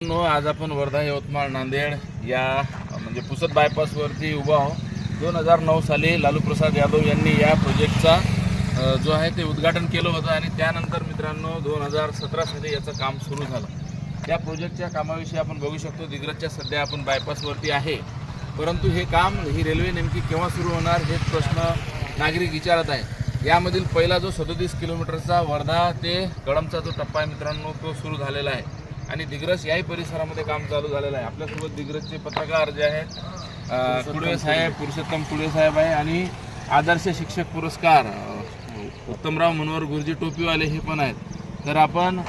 No आज आपण वर्धा यवतमाळ नांदेड या म्हणजे पुसद बायपासवरती उभा आहो दोन हजार नऊ साली लालू प्रसाद यादव यांनी या प्रोजेक्टचा जो आहे ते उद्घाटन केलं होतं आणि त्यानंतर मित्रांनो दोन हजार सतरा साली याचं काम सुरू झालं. त्या प्रोजेक्टच्या कामाविषयी आपण बघू शकतो दिग्रजच्या सध्या आपण बायपासवरती आहे. परंतु हे काम ही रेल्वे नेमकी केव्हा सुरू होणार हेच प्रश्न नागरिक विचारत आहे यामधील पहिला जो सदोतीस किलोमीटरचा वर्धा ते कळमचा जो टप्पा आहे मित्रांनो तो सुरू झालेला आहे. आणि दिग्रस याही परिसरामध्ये काम चालू झालेलं आहे. आपल्यासोबत दिग्रसचे पत्रकार जे आहेत कुडवे साहेब पुरुषोत्तम कुडवे साहेब आहे आणि आदर्श शिक्षक पुरस्कार उत्तमराव मनोहर गुरुजी टोपीवाले हे पण आहेत. तर आपण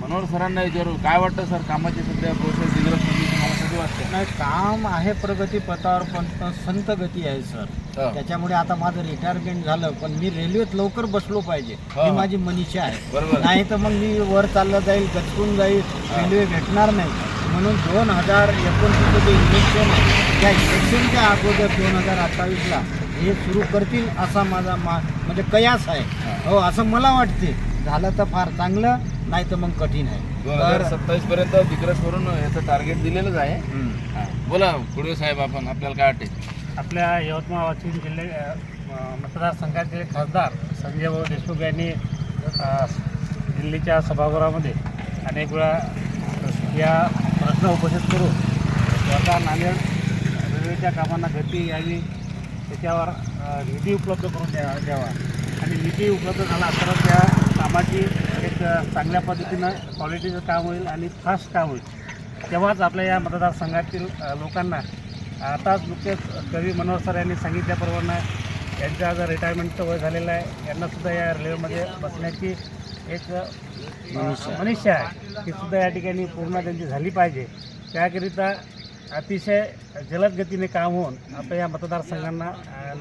मनोहर सरांना विचारू काय वाटतं सर कामाची सध्या प्रोसेस दिग्रसमध्ये कधी वाटते नाही काम आहे प्रगती पथावर पण संत गती आहे सर. हा. त्याच्यामुळे आता माझं रिटायरमेंट झालं पण मी रेल्वेत लवकर बसलो पाहिजे. हा. माझी मनीषा आहे. बरोबर. नाही तर मग मी वर चाललं जाईल गचकून जाईल रेल्वे भेटणार नाही. म्हणून दोन हजार एकोणतीसचं जे इलेक्शन आहे त्या इलेक्शनच्या अगोदर दोन हजार अठ्ठावीसला हे सुरू करतील असा माझा मा म्हणजे कयास आहे. हो असं मला वाटते. झालं तर फार चांगलं नाही तर मग कठीण आहे दोन हजार सत्तावीस पर्यंत दिग्रसवरून याचं टार्गेट दिलेलंच आहे हम्म. हा. बोला कुडवे साहेब आपण आपल्याला काय वाटते आपल्या यवतमाळ वाशिम जिल्हे अ, मतदारसंघाचे खासदार संजय भाऊ देशमुख यांनी अ, दिल्लीच्या सभागृहामध्ये अनेक वेळा या प्रश्न उपस्थित करून वर्धा नांदेड रेल्वेच्या कामांना गती यावी त्याच्यावर अ, निधी उपलब्ध करून द्या द्यावा आणि निधी उपलब्ध झाला तर त्या कामाची एक चांगल्या पद्धतीनं क्वालिटीचं काम होईल आणि फास्ट काम होईल. तेव्हाच आपल्या या मतदारसंघातील लोकांना आताच नुकतेच कवी मनोहर सर यांनी सांगितल्याप्रमाणे यांचं आज रिटायरमेंटचं वय झालेलं आहे. यांनासुद्धा या रेल्वेमध्ये बसण्याची एक मनुष्य आहे. ती सुद्धा या ठिकाणी पूर्ण त्यांची झाली पाहिजे. त्याकरिता अतिशय जलद गतीने काम होऊन आता या मतदारसंघांना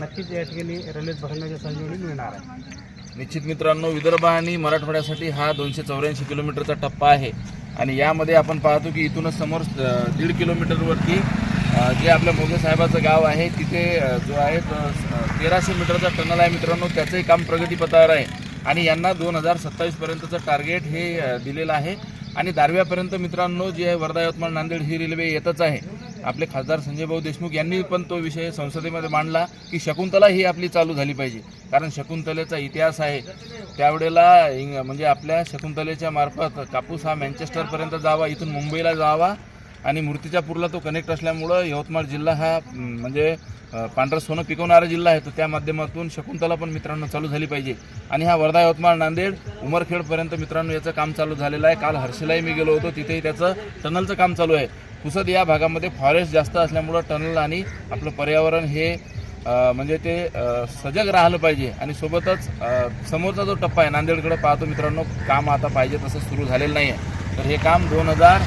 नक्कीच या ठिकाणी रेल्वेत बसण्याची संजीवनी मिळणार आहे. निश्चित मित्रांनो विदर्भ आणि मराठवाड्यासाठी हा दोनशे चौऱ्याऐंशी किलोमीटरचा टप्पा आहे. आणि यामध्ये आपण पाहतो की इथूनच समोर दीड किलोमीटरवरती जे आपल्या मोगे साहेबाचं गाव आहे तिथे जो आहे तेराशे मीटरचा टनल आहे मित्रांनो त्याचंही काम प्रगतीपथावर आहे. आणि यांना दोन हजार सत्तावीसपर्यंतचं टार्गेट हे दिलेलं आहे. आणि दारव्यापर्यंत मित्रांनो जे आहे वर्धा यवतमाळ नांदेड ही रेल्वे येतच आहे. आपले खासदार संजय भाऊ देशमुख यांनी पण तो विषय संसदेमध्ये मांडला की शकुंतला ही आपली चालू झाली पाहिजे. कारण शकुंतलेचा इतिहास आहे. त्यावेळेला म्हणजे आपल्या शकुंतलेच्या मार्फत कापूस हा मँचेस्टरपर्यंत जावा इथून मुंबईला जावा आणि मूर्तिजापूरला तो कनेक्ट असल्यामुळं यवतमाळ जिल्हा हा म्हणजे पांढरं सोनं पिकवणारा जिल्हा आहे. तर त्या माध्यमातून शकुंतला पण मित्रांनो चालू झाली पाहिजे. आणि हा वर्धा यवतमाळ नांदेड उमरखेडपर्यंत मित्रांनो याचं काम चालू झालेलं आहे. काल हर्षलाही मी गेलो होतो. तिथेही त्याचं टनलचं काम चालू आहे. पुसद या भागामध्ये फॉरेस्ट जास्त असल्यामुळं टनल आणि आपलं पर्यावरण हे म्हणजे ते सजग राहिलं पाहिजे. आणि सोबतच समोरचा जो टप्पा आहे नांदेडकडे पाहतो मित्रांनो काम आता पाहिजे तसं सुरू झालेलं नाही आहे तर हे काम दोन हजार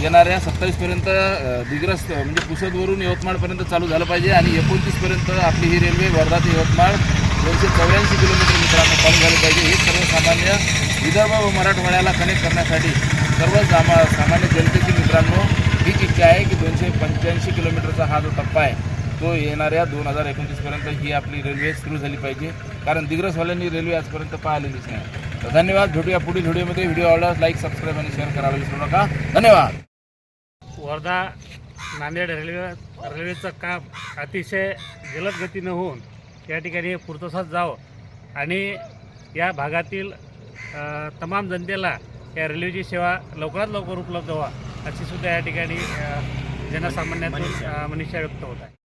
येणाऱ्या सत्तावीसपर्यंत दिग्रस म्हणजे पुसदवरून यवतमाळपर्यंत चालू झालं पाहिजे. आणि एकोणतीसपर्यंत आपली ही रेल्वे वर्धा ते यवतमाळ दोनशे चौऱ्याऐंशी किलोमीटर मित्रांनो चालू झालं पाहिजे. हे सर्वसामान्य विदर्भ व मराठवाड्याला कनेक्ट करण्यासाठी सर्व सामा सामान्य जनतेची मित्रांनो हीच इच्छा आहे की दोनशे पंच्याऐंशी किलोमीटरचा हा जो टप्पा आहे तो येणाऱ्या दोन हजार एकोणतीसपर्यंत ही आपली रेल्वे सुरू झाली पाहिजे. कारण दिग्रसवाल्यांनी रेल्वे आजपर्यंत पाहिलेलीच नाही. तर धन्यवाद. भेटूया पुढील व्हिडिओमध्ये. व्हिडिओ आवडल्यास लाईक सबस्क्राईब आणि शेअर करायला विसरू नका. धन्यवाद. वर्धा नांदेड रेल्वे रेल्वेचं काम अतिशय जलद गतीनं होऊन या ठिकाणी पूर्तसात जावं. आणि या भागातील तमाम जनतेला या रेल्वेची सेवा लवकरात लवकर उपलब्ध व्हा अशी सुद्धा या ठिकाणी जनसामान्यातून मनीषा व्यक्त होत आहे.